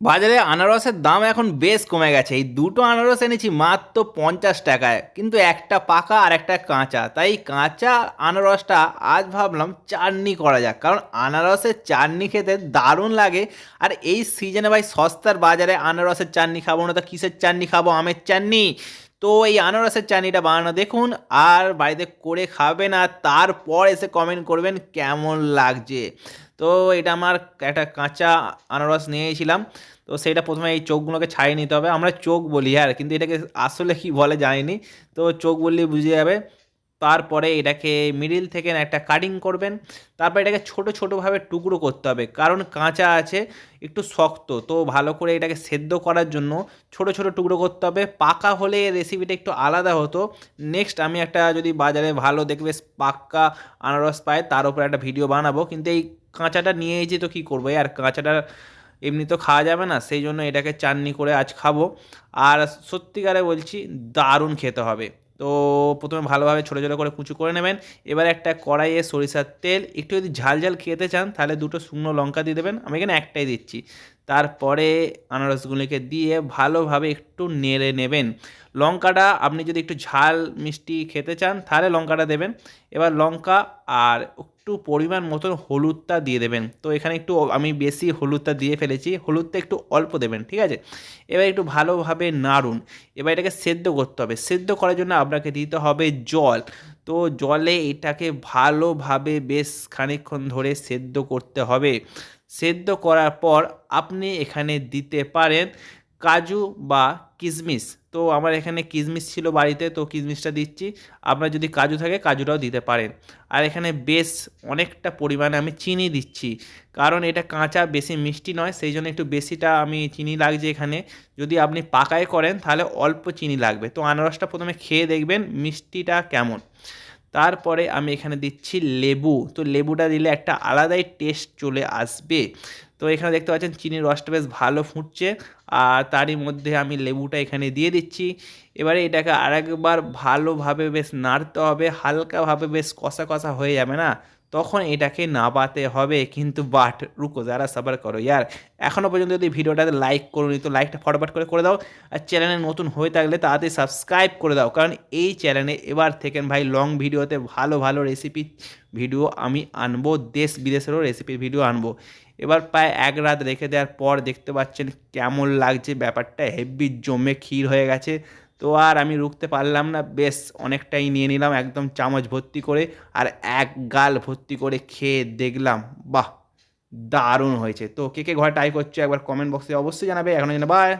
বাজারে আনারসের দাম এখন বেশ কমে গেছে। এই দুটো আনারস এনেছি মাত্র পঞ্চাশ টাকায়। কিন্তু একটা পাকা আর একটা কাঁচা। তাই কাঁচা আনারসটা আজ ভাবলাম চাটনি করা যাক। কারণ আনারসের চাটনি খেতে দারুণ লাগে। আর এই সিজনে ভাই সস্তার বাজারে আনারসের চাটনি খাব না তো কিসের চাটনি খাব? আমের চাটনি? তো এই আনারসের চাটনিটা বানানো দেখুন। আর বাড়িতে করে খাবেন আর তারপর এসে কমেন্ট করবেন কেমন লাগছে। তো এটা আমার একটা কাঁচা আনারস নিয়েছিলাম। তো সেটা প্রথমে এই চোখগুলোকে ছাড়িয়ে নিতে হবে। আমরা চোখ বলি আর কিন্তু এটাকে আসলে কি বলে জানিনি। তো চোখ বললে বুঝে যাবে। তারপরে এটাকে মিডিল থেকে একটা কাটিং করবেন। তারপর এটাকে ছোট, ছোটোভাবে টুকরো করতে হবে। কারণ কাঁচা আছে, একটু শক্ত। তো ভালো করে এটাকে সেদ্ধ করার জন্য ছোট ছোট টুকরো করতে হবে। পাকা হলে রেসিপিটা একটু আলাদা হতো। নেক্সট আমি একটা যদি বাজারে ভালো দেখবে পাক্কা আনারস পায়, তার উপর একটা ভিডিও বানাবো। কিন্তু এই কাঁচাটা নিয়ে এসে তো কী করব? আর কাঁচাটা এমনি তো খাওয়া যাবে না, সেই জন্য এটাকে চাটনি করে আজ খাব। আর সত্যিকারে বলছি, দারুণ খেতে হবে। তো প্রথমে ভালোভাবে ছোটো ছোটো করে কুচু করে নেবেন। এবার একটা কড়াইয়ে সরিষার তেল, একটু যদি ঝাল ঝাল খেতে চান, তাহলে দুটো শুকনো লঙ্কা দিয়ে দেবেন। আমি এখানে একটাই দিচ্ছি। তারপরে আনারসগুলিকে দিয়ে ভালোভাবে একটু নেড়ে নেবেন। লঙ্কাটা আপনি যদি একটু ঝাল মিষ্টি খেতে চান, তাহলে লঙ্কাটা দেবেন। এবার লঙ্কা আর একটু পরিমাণ মতন হলুদটা দিয়ে দেবেন। তো এখানে একটু আমি বেশি হলুদটা দিয়ে ফেলেছি, হলুদটা একটু অল্প দেবেন, ঠিক আছে? এবার একটু ভালোভাবে নাড়ুন। এবার এটাকে সেদ্ধ করতে হবে। সেদ্ধ করার জন্য আপনাকে দিতে হবে জল। তো জলে এটাকে ভালোভাবে বেশ খানিকক্ষণ ধরে সেদ্ধ করতে হবে। সেদ্ধ করার পর আপনি এখানে দিতে পারেন কাজু বা কিশমিশ। তো আমার এখানে কিশমিশ ছিল বাড়িতে, তো কিশমিশটা দিচ্ছি। আপনার যদি কাজু থাকে, কাজুটাও দিতে পারেন। আর এখানে বেশ অনেকটা পরিমাণে আমি চিনি দিচ্ছি। কারণ এটা কাঁচা, বেশি মিষ্টি নয়, সেই জন্য একটু বেশিটা আমি চিনি লাগছে এখানে। যদি আপনি পাকায় করেন, তাহলে অল্প চিনি লাগবে। তো আনারসটা প্রথমে খেয়ে দেখবেন মিষ্টিটা কেমন। তারপরে আমি এখানে দিচ্ছি লেবু। তো লেবুটা দিলে একটা আলাদাই টেস্ট চলে আসবে। তো এখানে দেখতে পাচ্ছেন চিনির রসটা বেশ ভালো ফুটছে। আর তারই মধ্যে আমি লেবুটা এখানে দিয়ে দিচ্ছি। এবারে এটাকে আরেকবার ভালোভাবে বেশ নাড়তে হবে। হালকাভাবে বেশ কষা কষা হয়ে যাবে না? তখন এটাকে নাবাতে হবে, কিন্তু বাট, রুকো, যারা সাবার করো। ইয়ার এখনও পর্যন্ত যদি ভিডিওটাতে লাইক করুন, তো লাইকটা ফটাফট করে করে দাও। আর চ্যানেলে নতুন হয়ে থাকলে তাড়াতাড়ি সাবস্ক্রাইব করে দাও। কারণ এই চ্যানেলে এবার থেকে ভাই লং ভিডিওতে ভালো ভালো রেসিপি ভিডিও আমি আনব, দেশ বিদেশেরও রেসিপির ভিডিও আনব। এবার প্রায় এক রাত রেখে দেওয়ার পর দেখতে পাচ্ছেন কেমন লাগছে ব্যাপারটা। হেভি জমে ক্ষীর হয়ে গেছে। তো আর আমি রুখতে পারলাম না। বেশ, অনেকটাই নিয়ে নিলাম, একদম চামচ ভর্তি করে আর এক গাল ভর্তি করে খেয়ে দেখলাম, বাহ, দারুণ হয়েছে। তো কে কে ঘরে ট্রাই করছ একবার কমেন্ট বক্সে অবশ্যই জানাবে। এখনও জানা বাই